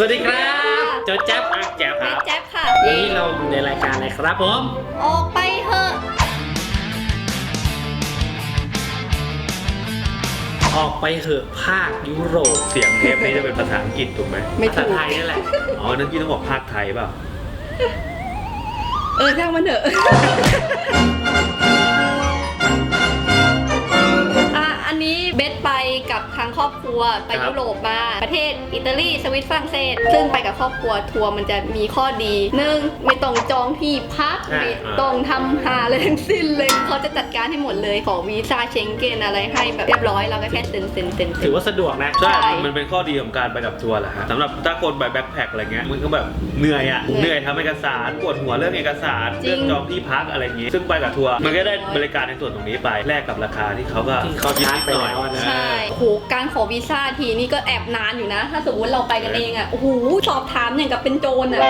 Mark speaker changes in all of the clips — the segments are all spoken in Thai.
Speaker 1: สวัสดีครับโจแจ๊บอะแจ๊บค
Speaker 2: แม่
Speaker 1: รับ
Speaker 2: แจ๊บค่ะ
Speaker 1: วันนี้เราอยู่ในรายการอะไรครับผม
Speaker 2: ออกไปเถอะ
Speaker 1: ออกไปเหอะภาคยุโรป
Speaker 3: เสียงเทปนี้จะเป็นภาษาอังกฤษถูกไหม
Speaker 2: ไม่
Speaker 1: ภา
Speaker 2: ถู
Speaker 1: ษากไทยนั่นแหละ
Speaker 3: อ๋อนั่นพี่ต้องบอกภาคไทยเปล่า
Speaker 2: เออช่างมันเถอะ นนี้เบสไปกับทางครอบครัวไป
Speaker 3: ครับ
Speaker 2: ยุโรปมาประเทศอิตาลีสวิตฝรั่งเศส ซึ่งไปกับครอบครัวทัวร์มันจะมีข้อดีหนึ่งไม่ต้องจองที่พัก
Speaker 1: ใช่
Speaker 2: ไม่ต้องทำหาอะไรทั้งสิ้นเลยเขาจะจัดการให้หมดเลย ขอวีซ่าเชงเกนอะไรให้แบบเรียบร้อยเราก็แค่เซ็นเซ็นเซ็นเซ็
Speaker 1: ถื
Speaker 2: น
Speaker 1: อว่าสะดวกนะ
Speaker 3: ใช่
Speaker 2: ใช่
Speaker 3: มันเป็นข้อดีของการไปกับทัวร์แหละฮะสำหรับถ้าคนไปแบ็คแพคอะไรเงี้ยมันก็แบบเหนื่อยอะ
Speaker 2: เหนื่อย
Speaker 3: เหนื่อยทำเอกสารปวดหัวเรื่องเอกสาร
Speaker 2: จริง
Speaker 3: เรื่องจองที่พักอะไรอย่างงี้ซึ่งไปกับทัวร์มันก็ได้บริการในส่วนตรงนี้ไปแลกกับราคาที่เขาก็
Speaker 1: ที่เขาชาร์จไปแล้วอะนะ
Speaker 2: ใช่โอ้โหการขอวีซ่าทีนี่ก็แอบนานอยู่นะ ถ้าสมมติเราไปกันเองอะโอ้โหสอบถามอย่างกับเป็นโจรอะ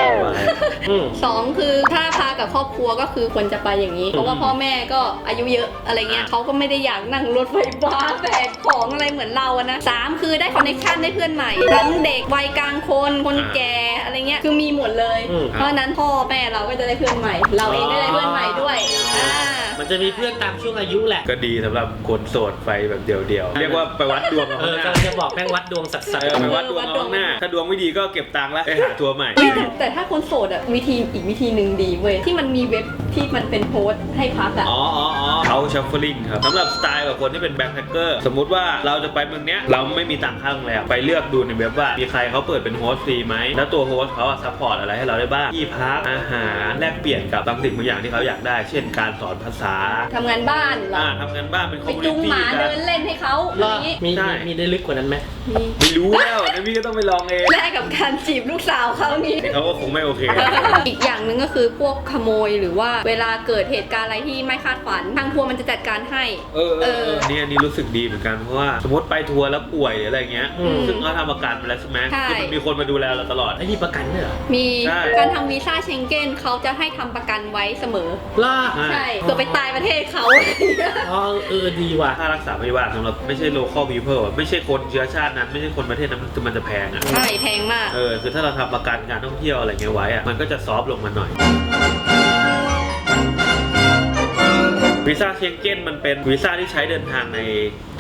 Speaker 1: อืม
Speaker 2: สองคือถ้าพากับครอบครัวก็คือควรจะไปอย่างนี้ เพราะว่าพ่อแม่ก็อายุเยอะอะไรเงี้ยเขาก็ไม่ได้อยากนั่งรถไฟฟ้าแบกของอะไรเหมือนเราอะนะสามคือได้คอนเนคชันได้เพื่อนใหม่ทั้งเด็กวัยกลางคนคนแก่อะไรเงี้ยคือมีหมดเลย
Speaker 1: อืม
Speaker 2: เพราะฉะนั้นพ่อแม่เราก็จะได้เพื่อนใหม่ เราเองก็ได้เพื่อนใหม่ด้วยอ่า
Speaker 1: มันจะมีเพื่อนตามช่วงอายุแหละ
Speaker 3: ก็ดีสำหรับคนโสดไปแบบเดียวๆ เรียกว่าไปวัดดวงเอา
Speaker 1: เออ
Speaker 3: ข้างห
Speaker 1: กำ
Speaker 3: น้า
Speaker 1: ลังจะบอกแม่งวัดดวงสักสัก
Speaker 3: เออไปวัดดวงเอาข้างหน้า ถ้าดวงไม่ดีก็เก็บตังค์แล้วไปหาทัวร์ใหม่
Speaker 2: เฮ้ยแต่แต่ถ้าคนโสดอะวิธีอีกวิธีหนึ่งดีเว้ยที่มันมีเว็บที่มันเป็นโพสต์ให้พักอะ
Speaker 3: อ๋ออ๋ออ๋อเขาชัฟเฟลิงครับสำหรับสไตล์กับคนที่เป็นแบ็คแพคเกอร์ สมมุติว่าเราจะไปเมืองเนี้ย เราไม่มีตังค์ค่าโรงแรมไปเลือกดูในเว็บว่า มีใครเขาเปิดเป็นโฮสต์ฟรีไหม แล้วตัวโฮสต์เขาซัพพอร์ตอะไรให้เราได้บ้างที่พักอาหารแลกเปลี่ยนกับบางสิ่งบางอย่างที่เขาอยากได้ เช่นการสอนภาษา
Speaker 2: ทำงานบ้านเหรอ
Speaker 3: อ่าทำงานบ้านเป็นค
Speaker 2: ไป
Speaker 3: อมมู
Speaker 2: จู
Speaker 3: นิ
Speaker 2: งห
Speaker 3: ตี้
Speaker 2: มา
Speaker 3: กั
Speaker 2: เดิ
Speaker 3: น
Speaker 2: นเล่นให้เขาอะไรอย่างงี้
Speaker 1: มี
Speaker 3: ใช่
Speaker 1: มีมีได้ลึกกว่านั้นไหม
Speaker 2: มี
Speaker 3: ไม่รู้แล้วนะพี่ก็ต้องไปลองเอง
Speaker 2: แลกกับการจีบลูกสาวเขานี่
Speaker 3: เขาก็คงไม่โอเค
Speaker 2: อีกอย่างหนึ่งก็คือพวกขโมยหรือว่าเวลาเกิดเหตุการณ์อะไรที่ไม่คาดฝัน ทางทัวร์มันจะจัดการให้
Speaker 3: เออเออเอ
Speaker 2: เอ
Speaker 3: อ
Speaker 2: อ
Speaker 3: นี่อันนี้รู้สึกดีเหมือนกันเพราะว่าสมมติไปทัวร์แล้วป่วยหรืออะไรเงี้ย
Speaker 1: อืม
Speaker 3: ซึ่งเขาทำประกันไปแล้วใช่ไหม
Speaker 2: ใช่
Speaker 3: คือมันมีคนมาดูแลเราตลอด
Speaker 1: ไอ้นี่ประกันด้วยเหรอ
Speaker 2: มี
Speaker 3: ใช่
Speaker 2: การทำวีซ่าเชงเก้นเขาจะให้ทำประกันไว้เสมอ
Speaker 1: ล่า
Speaker 3: ใช่
Speaker 2: ใช่เผื่อไปตายประเทศเขาอะไรอย่างเงี้ย
Speaker 1: อ๋อเออดีว่ะ
Speaker 3: ค่ารักษาพยาบาลสำหรับไม่ใช่ local people อะไม่ใช่คนเชื้อชาตินั้น ไม่ใช่คนประเทศนั้นมันมันจะแพงอะ
Speaker 2: ใช่แพงมาก
Speaker 3: เออ คือถ้าเราทำประกันการท่องเที่ยวอะไรเงี้ยไว้อะมันก็จะซอฟต์ลงมาหน่อย วีซ่าเชงเก้นมันเป็นวีซ่าที่ใช้เดินทางใน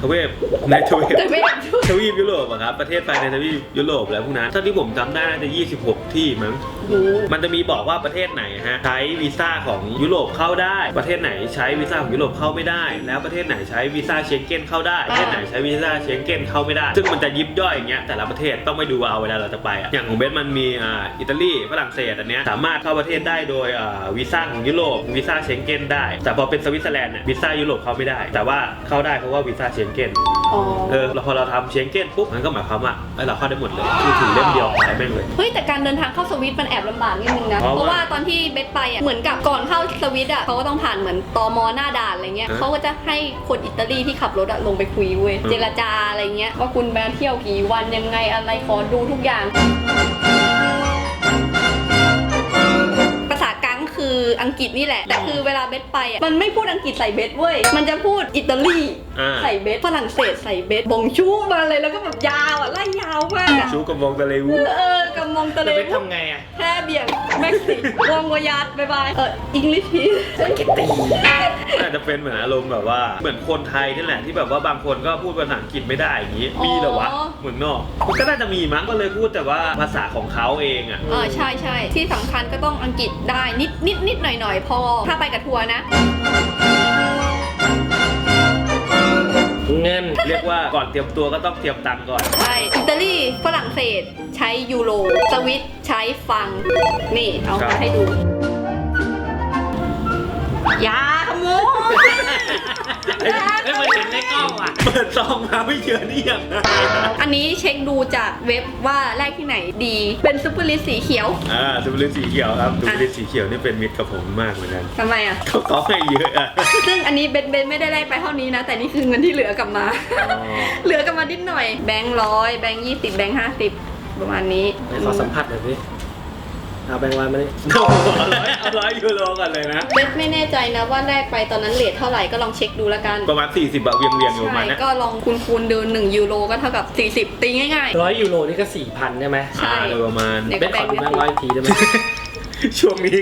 Speaker 3: ทวีปในทวีป
Speaker 2: แต่ไม่ได้พูด
Speaker 3: ทวีปยุโรปอะครับประเทศภายในทวีปยุโรปแล้วพวกนั้นเท่าที่ผมจำได้น่าจะ 26 ที่มั้ง
Speaker 2: โอ้โห
Speaker 3: มันจะมีบอกว่าประเทศไหนฮะใช้วีซ่าของยุโรปเข้าได้ ประเทศไหนใช้วีซ่าของยุโรปเข้าไม่ได้ แล้วประเทศไหนใช้วีซ่าเชงเก้นเข้าได้ประเทศไหนใช้วีซ่าเชงเก้นเข้าไม่ได้ ซึ่งมันจะยิบย่อยอย่างเงี้ยแต่ละประเทศต้องไปดูเอาเวลาเราจะไปอะอย่างของเบสมันมีอ่าอิตาลีฝรั่งเศสอันเนี้ยสามารถเข้าประเทศได้โดยอ่าวีซ่าของยุโรปวีซ่าเชงเก้นได้ แต่พอเป็นสวิตเซอร์แลนด์เนี่ยวีซ่ายุโรปเข้าไม่ได้ แต่ว่าเข้าได้เพราะว่าวีซ่าเชงเก้น
Speaker 2: อ๋อ
Speaker 3: เออแล้วพอเราทำเชงเก้นปุ๊บมันก็หมายความว่าเอ้ยเราเข้าได้หมดเลยคือถือเล่มเดียวไปแม่งเลย
Speaker 2: เฮ้ยแต่การเดินทางเข้าสวิตมันแอบลำบากนิดนึงนะ
Speaker 3: เพราะว่า
Speaker 2: เพราะว่าตอนที่เบสไปอะเหมือนกับก่อนเข้าสวิตอะเขาก็ต้องผ่านเหมือนตมหน้าด่านอะไรเงี้ย
Speaker 3: ฮะ
Speaker 2: เขาก็จะให้คนอิตาลีที่ขับรถอะลงไปคุยเว้ย
Speaker 3: อืม
Speaker 2: เจรจาอะไรเงี้ยว่าคุณมาเที่ยวกี่วันยังไงอะไรขอดูทุกอย่าง คืออังกฤษนี่แหละ แต่คือเวลาเบสไปอะมันไม่พูดอังกฤษใส่เบสเว้ย มันจะพูดอิตาลี
Speaker 3: อ่า
Speaker 2: ใส่เบสฝรั่งเศสใส่เบสบงชูมาเลยแล้วก็แบบยาวอะไล่ยาวมากอะ
Speaker 3: ชูกับวงตะเลวู
Speaker 2: เออกำ มองตะเล
Speaker 1: จะไปทำไงอะ
Speaker 2: แค่เบี่ยงเม็กซิกวงวายาดบายบาย เอออังกฤษพี
Speaker 3: อาจจะเป็นเหมือนอารมณ์แบบว่าเหมือนคนไทยนี่แหละที่แบบว่าบางคนก็พูดภาษาอังกฤษไม่ได้อย่างนี้
Speaker 2: อ๋อ
Speaker 3: มีเหรอวะเมืองนอกมันก็น่าจะมีมั้งก็เลยพูดแต่ว่าภาษาของเขาเองอะ
Speaker 2: เออใช่ใช่ที่สำคัญก็ต้องอังกฤษได้นิดนิดนิดหน่อยหน่อยพอถ้าไปกับทัวร์นะ
Speaker 1: เงิน
Speaker 3: เรียกว่าก่อนเตรียมตัวก็ต้องเตรียมตังค์ก่อน
Speaker 2: ใช่อิตาลีฝรั่งเศสใช้ยูโร สวิตใช้ฟัง นี่เอา
Speaker 3: ครั
Speaker 2: มา
Speaker 3: บ
Speaker 2: ให้ดูอยาข โมย
Speaker 1: ไม่เหมือนเห็นในกล้องว่ะ
Speaker 3: เปิดซองมาไม่เจอนี่ยังไง
Speaker 2: อันนี้เช็คดูจากเว็บว่าแรกที่ไหนดี เป็นซุปเปอร์ลิสสีเขียว
Speaker 3: อ่าซูเปอร์ลิสสีเขียวครับซูเปอร์ลิสสีเขียวนี่เป็นมิตรกับผมมากเหมือนกัน
Speaker 2: ทำไมอะ
Speaker 3: เขาเขาให้เยอะอะ
Speaker 2: ซึ่งอันนี้เบนเบนไม่ได้ได้ไปเท่านี้นะ แต่นี่คือเงินที่เหลือกลับมา เหลือกลับมานิดหน่อย แบงค์ร้อยแบงค์ยี่สิบแบงค์ห้าสิบประมาณนี้
Speaker 1: ขอสัมผัสหน่อยสิ
Speaker 4: เอาแบงค์วันมาดิ
Speaker 3: เอาร้อยเอาร้อยยูโรก่อนเลยนะ
Speaker 2: เบสไม่แน่ใจนะว่าแรกไปตอนนั้นเลทเท่าไหร่ก็ลองเช็คดูแล้วกัน
Speaker 3: ประมาณ 40บาทเวียงเวียงๆอยู่ประมา
Speaker 2: ใช่
Speaker 3: ณนั้น
Speaker 2: ก็ลองคูณคูณๆดู1ยูโรก็เท่ากับ 40 ตีง่าย
Speaker 4: ร้อยยูโรนี่ก็สี่พันใช่ไหม
Speaker 2: ใช่
Speaker 3: อ่าโดยประมาณ
Speaker 2: เด็ก
Speaker 4: เบสขอดูแบงค์ร้อยอีกทีได้ไหม
Speaker 3: ช่วงนี้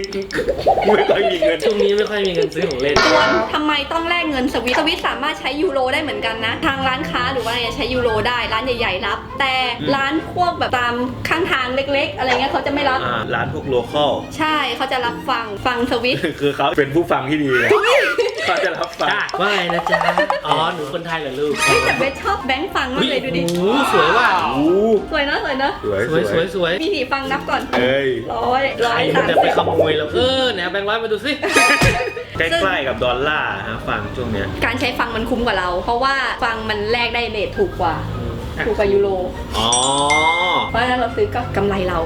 Speaker 3: ไม่ค่อยมีเงิน
Speaker 4: ช่วงนี้ไม่ค่อยมีเงินซื้อของเล่น
Speaker 2: ๆส่วนทำไมต้องแลกเงินสวิตสวิตสามารถใช้ยูโรได้เหมือนกันนะ ทางร้านค้าหรือว่าอะไรใช้ยูโรได้ร้านใหญ่ๆรับ แต่ร้านพวกแบบตามข้างทางเล็ก ๆ อะไรเงี้ยเขาจะไม่รับ
Speaker 3: อ่าร้านพวกโลคอล
Speaker 2: ใช่เขาจะรับฟังฟังสวิต
Speaker 3: คือเขาเป็นผู้ฟังที่ดีเล ยเขาจะรับฟัง
Speaker 4: จ้าว่าไงนะจ๊ะอ๋อหนูคนไทยเหรอลูก
Speaker 2: เฮ้ยแต่เบสชอบแบงค์ฟังมากเลยดูดิ
Speaker 4: โอ้โหสวยว่ะ
Speaker 3: โอ้โห
Speaker 2: สวยนะสวยนะ
Speaker 3: สวย
Speaker 4: สวยสวยสวย
Speaker 2: มีสีฟังนับก่อน
Speaker 3: เอ้ย
Speaker 2: ร้อยร้
Speaker 4: ใค
Speaker 2: อ
Speaker 4: ร
Speaker 2: ย
Speaker 4: มัน
Speaker 2: สาม
Speaker 4: จะ
Speaker 2: สิ
Speaker 4: ไป
Speaker 2: บ
Speaker 4: ขโมยเราเออไหนเอาแบงค์ร้อยมาดูสิ
Speaker 3: ใกล้ๆกับดอลลาร์ฮะฟังช่วงเนี้ย
Speaker 2: การใช้ฟังมันคุ้มกว่าเรา เพราะว่าฟังมันแลกได้เลทถูกกว่า ถูกกว่ายูโร
Speaker 3: อ๋อ
Speaker 2: เพราะฉะนั้นเราซื้อก็กำไรเรา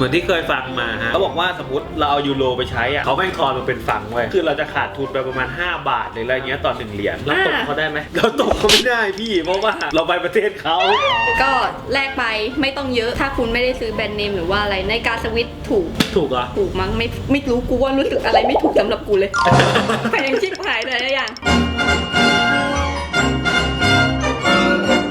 Speaker 3: เหมือนที่เคยฟังมาฮะเขาบอกว่าสมมติเราเอายูโรไปใช้อะเขาไม่งทอนมันเป็นฝั่งไว้ยคือเราจะขาดทุนไปประมาณ 5 บาทหรืออะไรเงี้ยต่อหนึ่งเหรียญ
Speaker 4: แล้วตกเขาได้ไหม
Speaker 3: เราตกเขาไม่ได้พี่เพราะว่าเราไปประเทศเขา
Speaker 2: ก็แลกไปไม่ต้องเยอะถ้าคุณไม่ได้ซื้อแบรนด์เนมหรือว่าอะไรในการสวิตช์ถูก
Speaker 4: ถูกเหรอ
Speaker 2: ถูกมั้งไม่ไม่รู้กูว่ารู้สึกอะไรไม่ถูกสำหรับกูเลยแพงชิบหายเลยนะอย่าง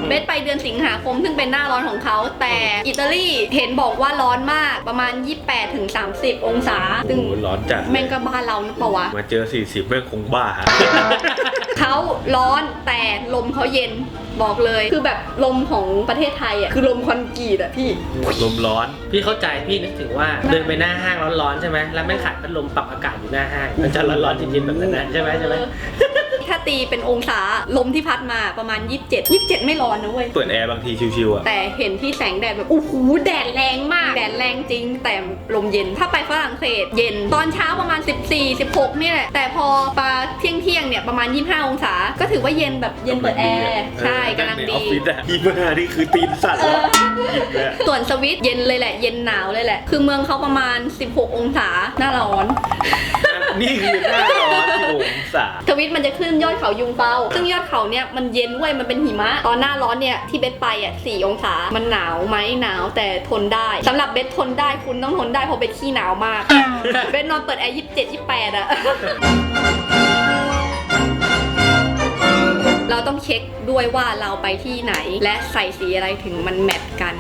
Speaker 2: เบสไปเดือนสิงหาคม ซึ่งเป็นหน้าร้อนของเขา แต่อิตาลีเห็นบอกว่าร้อนมากประมาณ 28ถึง30 องศา ซึ่ง
Speaker 3: โอ้โหร้อนจัด
Speaker 2: แม่งก็บ้านเรานะเปล่าวะ
Speaker 3: มาเจอ 40แม่งคงบ้าฮะ
Speaker 2: เขาร้อนแต่ลมเขาเย็นบอกเลย คือแบบลมของประเทศไทยอะคือลมคอนกรีตอะพี่
Speaker 3: ลมร้อน
Speaker 4: พี่เข้าใจพี่นึกถึงว่าเดินไปหน้าห้างร้อนๆใช่ไหมแล้วแม่งขาดพัดลมปรับอากาศอยู่หน้าห้างมันจะร้อนๆเย็นๆแบบนั้นนะใช่ไหมใช่ไหม
Speaker 2: ถ้า ตีเป็นองศาลมที่พัดมาประมาณ 27 27 ไม่ร้อนนะเว้ย
Speaker 3: เปิดแอร์บางทีชิวๆอะ
Speaker 2: แต่เห็นที่แสงแดดแบบโอ้โหแดดแรงมาก แดดแรงจริง แต่ลมเย็น ถ้าไปฝรั่งเศสเย็น ตอนเช้าประมาณ 14 16เนี่ยแหละ แต่พอปาเที่ยงเที่ยงๆเนี่ยประมาณ 25 องศา ก็ถือว่าเย็นแบบเย็นเปิดแอร์ ใช่กำลัง
Speaker 3: ในอ
Speaker 2: ดี
Speaker 3: อฟฟิศอะยี่ห้านี่คือตีนสั่น
Speaker 2: เอ
Speaker 3: แล้ว
Speaker 2: อ
Speaker 3: หยิบเลยอะ
Speaker 2: ส่วนสวิตเย็นเลยแหละ เย็นหนาวเลยแหละ คือเมืองเขาประมาณ 16 องศาหน้าร้อน
Speaker 3: นี่คือหน้าร้อนที่องศา
Speaker 2: ทวิตมันจะขึ้นยอดเขายุงเปาซึ่งยอดเขาเนี่ยมันเย็นเว้ยมันเป็นหิมะ ตอนหน้าร้อนเนี่ยที่เบสไปอะสี่องศา มันหนาวไหมหนาวแต่ทนได้สำหรับเบสทนได้คุณต้องทนได้เพราะเบสขี้หนาวมาก เบสนอนเปิดแอร์ยี่สิบเจ็ดยี่แปดอะเราต้องเช็คด้วยว่าเราไปที่ไหน และใส่สีอะไรถึงมันแมทกัน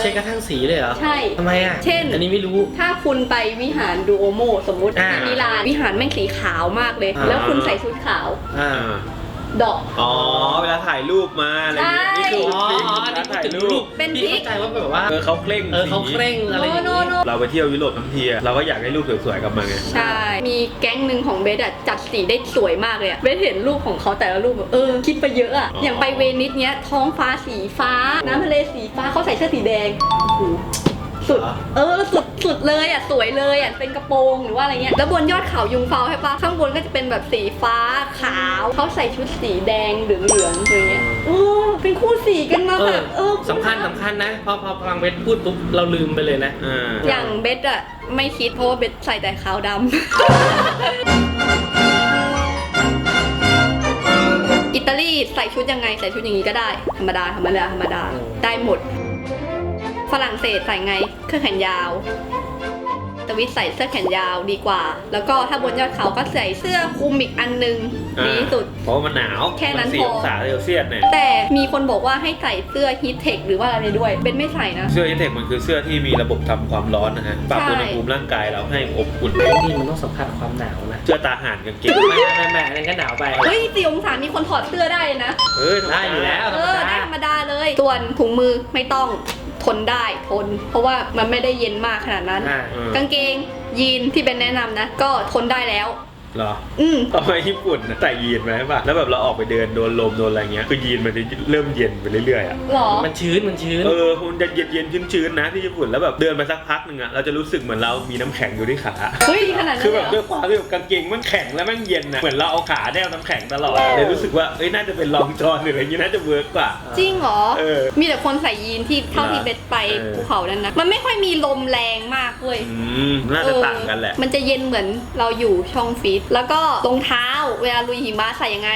Speaker 4: เช็คกระทั่งสีเลยเหรอ
Speaker 2: ใช่
Speaker 4: ทำไมอะ
Speaker 2: เช่น
Speaker 4: อันนี้ไม่รู้
Speaker 2: ถ้าคุณไปวิหารดูโอโม สมมุติ
Speaker 4: อ่า
Speaker 2: ที่มิลานวิหารแม่งสีขาวมากเลย
Speaker 4: อ่า
Speaker 2: แล้วคุณใส่ชุดขาว
Speaker 4: อ่า
Speaker 3: อ่า
Speaker 2: ดอก
Speaker 3: อ๋อ เวลาถ่ายรูปมาอะไรอย่างเงี้ย
Speaker 2: ใช่
Speaker 3: นี่คือ
Speaker 4: อ๋อ
Speaker 3: ฟิล์ม
Speaker 4: อัน
Speaker 3: เว
Speaker 4: นี้
Speaker 3: ลาถ่าย
Speaker 4: ถึง
Speaker 3: รู
Speaker 4: รู
Speaker 3: ป
Speaker 4: ป
Speaker 2: เป็น
Speaker 4: พี่เข้าใจว่าแบบว่า
Speaker 3: เออเขาเคร่ง
Speaker 4: เออเขา
Speaker 3: สี
Speaker 4: เคร่งอะไรอย่าง
Speaker 2: โน
Speaker 4: งี้
Speaker 2: โน
Speaker 3: เราไปเที่ยวยุโรปทั้งทีอะเราก็อยากได้รูปสวยๆกลับมาไง
Speaker 2: ใช่ มีแก๊งหนึ่งของเบสอะจัดสีได้สวยมากเลยอะเบสเห็นรูปของเขาแต่ละรูปแบบเออคิดไปเยอะอะ
Speaker 3: อ๋อ
Speaker 2: อ
Speaker 3: อ
Speaker 2: ย่างไปเวนิสเนี้ยท้องฟ้าสีฟ้า น้ำทะเลสีฟ้าเขาใส่เสื้อสีแดงโอ้โห สุด เออ สุดสุดเลยอะสวยเลยอะเป็นกระโปรงหรือว่าอะไรเงี้ย แล้วบนยอดเขายุงเฟาใช่ปะข้างบนก็จะเป็นแบบสีฟ้าขาว เขาใส่ชุดสีแดงเหลืองเหลืองๆอะไรเงี้ยโอ้เป็นคู่สีกันมา
Speaker 4: เอ
Speaker 2: แบ
Speaker 4: อบ
Speaker 2: เออ
Speaker 4: สำคัญสำคัญนะ พอพอฟังเบสพูดปุ๊บเราลืมไปเลยนะ
Speaker 3: อ่า
Speaker 2: อย่างเบสอะไม่คิดเพราะว่าเบสใส่แต่ขาวดำอิตาลีใส่ชุดยังไงใส่ชุดอย่างนี้ก็ได้ ธรรมดาธรรมดาธรรมดา
Speaker 4: อืม
Speaker 2: ได้หมด ฝรั่งเศสใส่ไงเครื่องแขนยาวสวิตใส่เสื้อแขนยาวดีกว่า แล้วก็ถ้าบนยอดเขาก็ใส่เสื้อคลุมอีกอันนึง
Speaker 3: อ่า
Speaker 2: ดีที่สุด
Speaker 3: เพราะว่ามันหนาว
Speaker 2: แค่นั้น
Speaker 3: มัสี่
Speaker 2: พอ
Speaker 3: องศาเซลเซียสเนี่ย
Speaker 2: แต่มีคนบอกว่าให้ใส่เสื้อฮีทเทคหรือว่าอะไรด้วยเบนไม่ใส่นะ
Speaker 3: เสื้อเอเทคมันคือเสื้อที่มีระบบทำความร้อนนะฮะปรับ
Speaker 2: ใช่
Speaker 3: อุณหภูมิร่างกายเราให้อบอุ่น
Speaker 4: นี่มันต้องสัมผัสความหนาวนะ
Speaker 3: เสื้อตาห่านกางเกง
Speaker 4: ไม่ไม่ไม่ไม่อันนั้นก็หนาวไป
Speaker 2: เฮ้ยสี่องศามีคนถอดเสื้อได้เลยนะ
Speaker 3: เออธรรม
Speaker 4: ได้อยู่แล้ว
Speaker 2: เออได้ธรรมดาเลย ส่วนถุงมือไม่ต้อง ทนได้ทน เพราะว่ามันไม่ได้เย็นมากขนาดนั้น
Speaker 4: อ่า
Speaker 3: เออกา
Speaker 2: งเกงยีนที่เป็นแนะนำนะ ก็ทนได้แล้ว
Speaker 3: เหรอ
Speaker 2: อืม
Speaker 3: ทำไมญี่ปุ่นน่ะใส่ยีนไหมป่ะแล้วแบบเราออกไปเดินโดนลมโดนอะไรเงี้ยคือยีนมันจะเริ่มเย็นไปเรื่อยๆอะ
Speaker 2: หรอ
Speaker 4: มันชื้นมันชื้น
Speaker 3: เออมันจะเย็นเย็นๆชื้นๆนะที่ญี่ปุ่นแล้วแบบเดินไปสักพักหนึ่งอะเราจะรู้สึกเหมือนเรามีน้ำแข็งอยู่ที่ขา
Speaker 2: เฮ้ยขนาดนั้
Speaker 3: คื
Speaker 2: น
Speaker 3: อ
Speaker 2: เล
Speaker 3: แบ
Speaker 2: ย
Speaker 3: บ
Speaker 2: เหร
Speaker 3: ด้ว
Speaker 2: อย
Speaker 3: ความที่แบบกางเกงมันแข็งแล้วมันเย็นนะเหมือนเราเอาขาแนวน้ำแข็งตลอดเลยรู้สึกว่าเอ้ยน่าจะเป็นรองจอนหรืออะไรอย่างงี้น่าจะเวิร์กกว่า
Speaker 2: จริงเหรอ
Speaker 3: เออ
Speaker 2: มีแต่คนใส่ยีนที่เท่าที่เบสไป
Speaker 3: เออ
Speaker 2: ภูเขานั้นนะมันไม่ค่อยมีลมแรงมากเว้ย
Speaker 3: อืมน่าจะต่างกันแหละ
Speaker 2: เออมันจะเย็นเหมือนเราอยู่ช่องฟิตแล้วก็รองเท้าเวลาลุยหิมะใส่ยังไง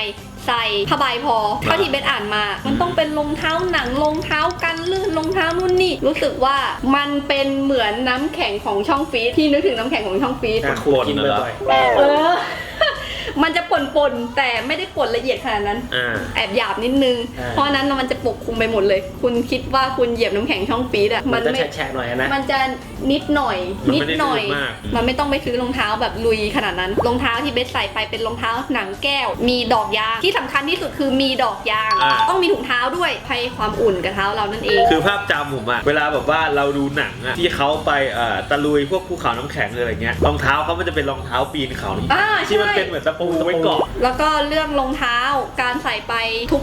Speaker 2: ใส่ผ้าใบพอเท่าที่เบสอ่านมา มันต้องเป็นรองเท้าหนังรองเท้ากันลื่นรองเท้านู่นนี่รู้สึกว่ามันเป็นเหมือนน้ำแข็งของช่องฟรีซที่นึกถึงน้ำแข็งของช่องฟรีซ
Speaker 4: อะ
Speaker 3: คนๆ
Speaker 4: กิน
Speaker 3: เหรอ
Speaker 4: บ่อย
Speaker 2: เออ มันจะป่นๆแต่ไม่ได้ป่นละเอียดขนาดนั้น
Speaker 3: อ่า
Speaker 2: แอบหยาบนิดนึงเพราะฉะนั้นมันจะปกคลุมไปหมดเลย คุณคิดว่าคุณเหยียบน้ำแข็งช่องฟรีซอะ
Speaker 4: ๆมันจะ
Speaker 2: ไม่
Speaker 4: แฉะๆหน่อยนะ
Speaker 2: มันจะนิดหน่อย
Speaker 3: มัน
Speaker 2: นิด
Speaker 3: ไม่ได้
Speaker 2: หน่อย
Speaker 3: ลื่นมาก
Speaker 2: มันไม่ต้องไปซื้อรองเท้าแบบลุยขนาดนั้น รองเท้าที่เบสใส่ไปเป็นรองเท้าหนังแก้ว มีดอกยาง ที่สำคัญที่สุดคือมีดอกยาง
Speaker 3: อ่า
Speaker 2: ต้องมีถุงเท้าด้วยให้ความอุ่นกับเท้าเรานั่นเอง
Speaker 3: คือภาพจำผมอะเวลาแบบว่าเราดูหนังอะที่เขาไปเอ่อตะลุยพวกภูเขาน้ำแข็งอะไรเงี้ยรองเท้าเขามันจะเป็นรองเท้าปีนเขาน้ำแข็ง
Speaker 2: อ่า
Speaker 3: ที่มัน
Speaker 2: ใช่
Speaker 3: เป็นเหมือนตะปูไว้เกาะ
Speaker 2: แล้วก็เรื่องรองเท้าการใส่ไป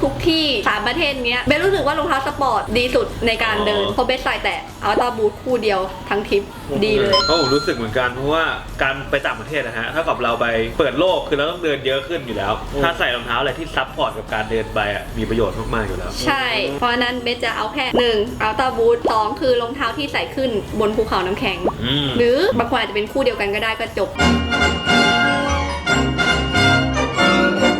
Speaker 2: ทุกๆที่สามประเทศเนี้ยเบสรู้สึกว่ารองเท้าสปอร์ตดีสุดในการเดิน
Speaker 3: อ๋อ
Speaker 2: เพราะเบสใส่แต่เอาตาบูทคู่เดียวทั้งทริปดีเลย
Speaker 3: เพราะผมรู้สึกเหมือนกันเพราะว่าการไปต่างประเทศนะฮะถ้ากับเราไปเปิดโลกคือเราต้องเดินเยอะขึ้นอยู่แล้ว
Speaker 4: อืม
Speaker 3: ถ้าใส่รองเท้าอะไรที่ซับพอร์ตกับการเดินไปอะมีประโยชน์มากๆอยู่แล้ว
Speaker 2: ใช่ เพราะฉะนั้นเบสจะเอาแค่หนึ่งเอาตาบูทสองคือรองเท้าที่ใส่ขึ้นบนภูเขาน้ำแข็ง
Speaker 3: อืม
Speaker 2: หรือบางคนอาจจะเป็นคู่เดียวกันก็ได้ก็จบ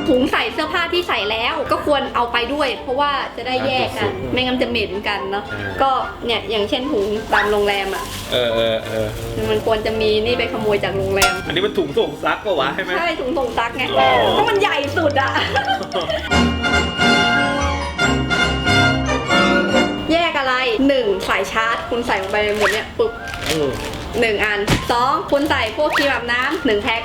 Speaker 2: ถุงใส่เสื้อผ้าที่ใส่แล้ว ก็ควรเอาไปด้วย เพราะว่าจะได้แยกกันไม่งั้นจะเหม็นกันเนาะ
Speaker 3: ใช่
Speaker 2: ก็เนี่ยอย่างเช่นถุงตามโรงแรมอะ
Speaker 3: เออเออเออ
Speaker 2: มันควรจะมีนี่ไปขโมยจากโรงแรม
Speaker 3: อันนี้มันถุงส่งซักปะวะใช่ไหม
Speaker 2: ใช่ถุงส่งซักไง
Speaker 3: อ๋อ
Speaker 2: เพราะมันใหญ่สุดอะแยกอะไรหนึ่งสายชาร์จ คุณใส่ลงไปหมดเนี่ยปุ๊บ
Speaker 4: อืม
Speaker 2: หนึ่งอันสองคุณใส่พวกครีมอาบน้ำหนึ่งแพ็ค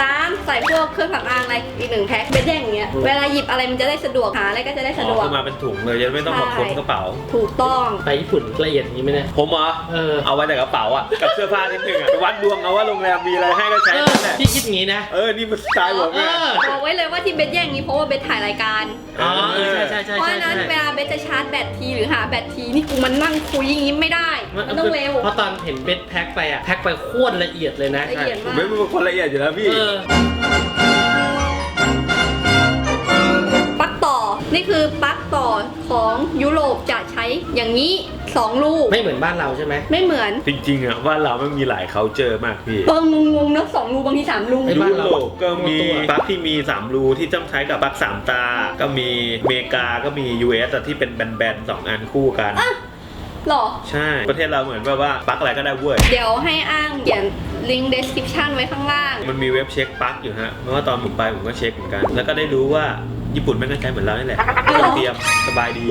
Speaker 2: สามใส่พวกเครื่องสำอางอะไรอีกหนึ่งแพ็คเป็นแยกอย่างเงี้ยเวลาหยิบอะไรมันจะได้สะดวกหาอะไรก็จะได้
Speaker 3: อ๋
Speaker 2: สะ
Speaker 3: อ
Speaker 2: ดวก
Speaker 3: คือมาเป็นถุงเลยจะไม่ต้องมาค้นกระเป๋า
Speaker 2: ถูกต้อง
Speaker 4: ไปญี่ปุ่นละเอียดอย่างนี้ไหมเนี่ย
Speaker 3: ผมเหรอ
Speaker 4: เออ
Speaker 3: เอาไว้แต่กระเป๋าอะกับเสื้อผ้านิดนึงอะไปวัดดวงเอาว่าโรงแรมมีอะไรให้ก็ใช้
Speaker 4: เออ
Speaker 3: นั่นแหละ
Speaker 4: พี่คิดอย่างนี้นะ
Speaker 3: เออนี่มันสไตล์ผม
Speaker 4: เอ
Speaker 3: ไง
Speaker 4: อ
Speaker 2: บอกไว้เลยว่าที่เบสแย่อย่างนี้เพราะว่าเบสถ่ายรายการ
Speaker 4: อ๋อเออใช่ใช่ใช่
Speaker 2: เพราะ
Speaker 4: ใช่
Speaker 2: ฉะนั้น
Speaker 4: ใช่
Speaker 2: เวลาเบสจะชาร์จแบตทีหรือหาแบตทีนี่กูมันนั่งคุยอย่างนี้ไม่ได้ มันต้องเร็ว
Speaker 4: เพราะตอนเห็นเบสแพ็คไปอะแพ็คไปโคตรละเอียดเลยนะ
Speaker 2: ละเอียด
Speaker 3: ผม
Speaker 2: มาก
Speaker 3: ไม่เป็นคนละเอียดอยู่แล้วพี่
Speaker 4: เออ
Speaker 2: ปลั๊กต่อ นี่คือปลั๊กต่อของยุโรปจะใช้อย่างนี้สองลูก
Speaker 4: ไม่เหมือนบ้านเราใช่ไหม
Speaker 2: ไม่เหมือน
Speaker 3: จริงๆอะว่าเราไม่มีหลายเคาเจอมากพี่
Speaker 2: เอองงๆนะสองรูบางทีสามรู
Speaker 4: ไอ้
Speaker 3: ยุ
Speaker 4: บ้านเรา
Speaker 3: โรปก็มี
Speaker 4: ตัว
Speaker 3: ปลั๊กที่มี 3 รูที่ต้องใช้กับปลั๊ก3ตา ก็มีอเมริกาก็มี US อะที่เป็นแบนๆสองอันคู่กัน
Speaker 2: หรอ
Speaker 3: ใช่ ประเทศเราเหมือนแบบว่าปลั๊กอะไรก็ได้เว้ย
Speaker 2: เดี๋ยวให้อ้างเขียนลิงก์ description ไว้ข้างล่าง
Speaker 3: มันมีเว็บเช็คปลั๊กอยู่ฮะเพราะว่าตอนผมไปผมก็เช็คเหมือนกัน แล้วก็ได้รู้ว่า ญี่ปุ่นแม่งก็ใช้เหมือนเรานี่แหละไม่ต้องเตรียมสบายดี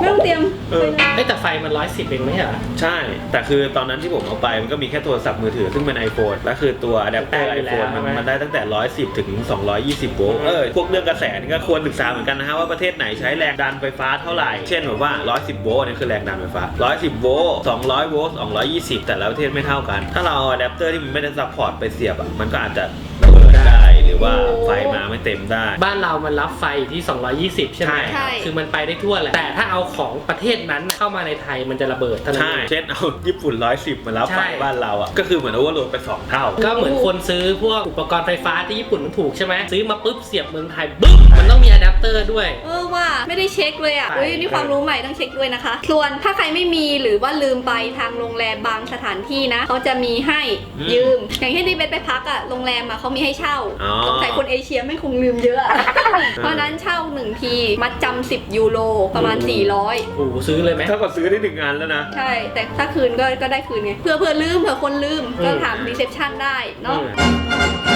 Speaker 2: ไม่ต้องเตรียม
Speaker 3: เออ
Speaker 4: เอ้ยแต่ไฟมันร้อยสิบเองไม่ใช่เหรอ
Speaker 3: ใช่ แต่คือตอนนั้นที่ผมเอาไปมันก็มีแค่โทรศัพท์มือถือซึ่งเป็น iPhone แล้วคือตัวอะแดปเตอร์
Speaker 4: ได้อยู่แล้ว
Speaker 3: iPhone มัน
Speaker 4: ใช่ไหม
Speaker 3: มันได้ตั้งแต่ 110 ถึง 220 โวลต์ เออ พวกเรื่องกระแสนี่ก็ควรศึกษาเหมือนกันนะฮะว่าประเทศไหนใช้แรงดันไฟฟ้าเท่าไหร่ เช่นแบบว่า 110 โวลต์อันนี่คือแรงดันไฟฟ้า 110 โวลต์ 200 โวลต์ 220 แต่ละประเทศไม่เท่ากัน ถ้าเราเอาอะแดปเตอร์ที่มันไม่ได้ซัพพอร์ตไปเสียบอะ มันก็อาจจะ ว่าไฟมาไม่เต็มได้
Speaker 4: บ้านเรามันรับไฟที่ 220 ใช่ไหม
Speaker 3: ใช่
Speaker 2: ใช่
Speaker 4: คือมันไปได้ทั่วแหละ แต่ถ้าเอาของประเทศนั้นเข้ามาในไทยมันจะระเบิดเท่านั้น
Speaker 3: ใช่
Speaker 4: เอง
Speaker 3: เช่นเอาญี่ปุ่น 110 มารับ
Speaker 4: ใช่
Speaker 3: ไฟบ้านเราอะ ก็คือเหมือนโอเวอร์โหลดไปสองเท่า
Speaker 4: ก็เหมือนคนซื้อพวกอุปกรณ์ไฟฟ้าที่ญี่ปุ่นมันถูกใช่ไหมซื้อมาปุ๊บเสียบเมืองไทยปุ๊บมันต้องมีอะแดปเตอร์ด้วย
Speaker 2: เออว่าไม่ได้เช็คเลยอะ
Speaker 4: ใช่
Speaker 2: เฮ้ยนี่ความรู้ใหม่ต้องเช็คด้วยนะคะ ส่วนถ้าใครไม่มีหรือว่าลืมไปทางโรงแรมบางสถานที่นะเขาจะมีให้
Speaker 3: อืม
Speaker 2: ยืม อย่างเช่นที่เบสไปพักอะโรงแรมอะเขามีให้เช่า
Speaker 3: อ๋อ
Speaker 2: สงสัยคนเอเชียไม่คงลืมเยอะอะ เพราะฉะนั้นเช่าหนึ่งทีมัดจำ10ยูโรประมาณ 400
Speaker 4: โอ้โหซื้อเลยไหม
Speaker 3: เท่ากับซื้อได้หนึ่งงานแล้วนะ
Speaker 2: ใช่ แต่ถ้าคืนก็ก็ได้คืนไงเพื่อเพื่อลืมเผื่อคนลืมก็
Speaker 4: อืม
Speaker 2: ถามรีเซพชันได้เนาะ
Speaker 4: อืม